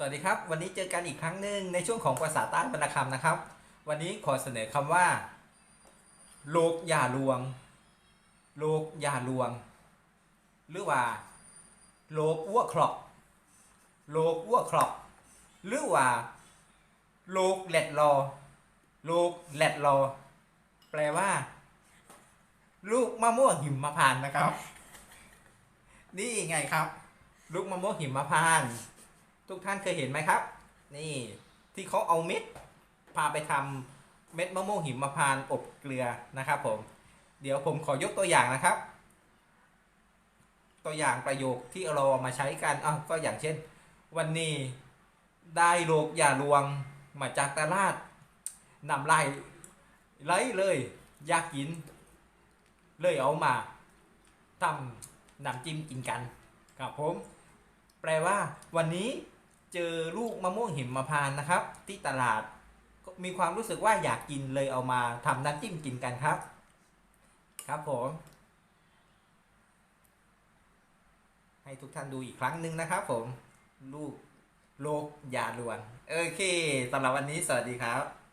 สวัสดีครับ วันนี้เจอกันอีกครั้งหนึ่งในช่วงของภาษาใต้วรรณคำนะครับ วันนี้ขอเสนอคำว่า โลกอย่าลวง โลกอย่าลวง หรือว่า โลกอ้วกครอกโลกอ้วกครอกหรือว่า โลกแหลดรอ โลกแหลดรอ แปลว่า ลูกมะม่วงหิมพานต์นะครับ นี่ไงครับ ลูกมะม่วงหิมพานต์ ทุกท่านเคยเห็นไหมครับ นี่ที่เขาเอาเม็ดพาไปทำเม็ดมะม่วงหิมพานต์อบเกลือนะครับผม เดี๋ยวผมขอยกตัวอย่างนะครับ ตัวอย่างประโยคที่เราเอามาใช้กันอะก็อย่างเช่น วันนี้ได้โลกอย่าลวงมาจากตลาดนำไล่ไล่เลยอยากกิน เลยเอามาทำน้ำจิ้มกินกันครับผม แปลว่าวันนี้ เจอลูกมะม่วงหิมพานต์นะครับ ที่ตลาดมีความรู้สึกว่าอยากกินเลยเอามาทำน้ำจิ้มกินกันครับ ครับผม ให้ทุกท่านดูอีกครั้งหนึ่งนะครับผม ลูกโลกยาลวน โอเคสำหรับวันนี้สวัสดีครับ